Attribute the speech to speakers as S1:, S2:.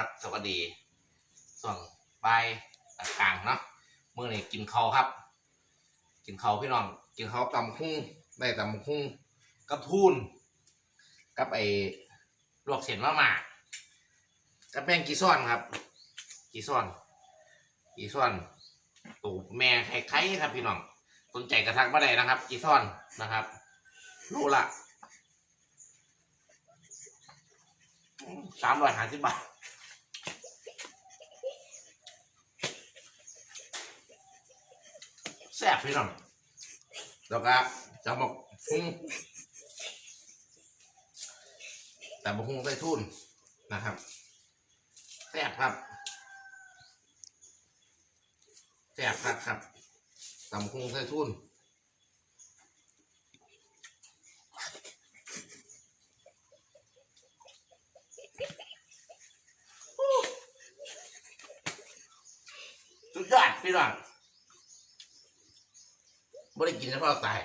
S1: ครับ สวัสดีส่วนบายกลางๆเนาะเมื่อนี้กินเขาครับ กินเขาพี่น้อง กินเขาตำคุ้งได้ตำคุ้งกับทูนกับไอ้ลวกเส้นมะหม่ากับแป้งกีซ่อนครับ กีซ่อน กีซ่อนตูบแม่ไข่ๆครับ พี่น้องสนใจกระทักมาได้นะครับ กีซ่อนนะครับโลละสามร้อยห้าสิบบาท แซ่บพี่น้องแล้วก็จะบอกหุ้งแต่บกหุ้งใส่ทุนนะครับแซ่บครับแซ่บครับครับตำหุ้งใส่ทุนสุดยอดพี่น้อง ไม่ได้กินเฉพาะตาย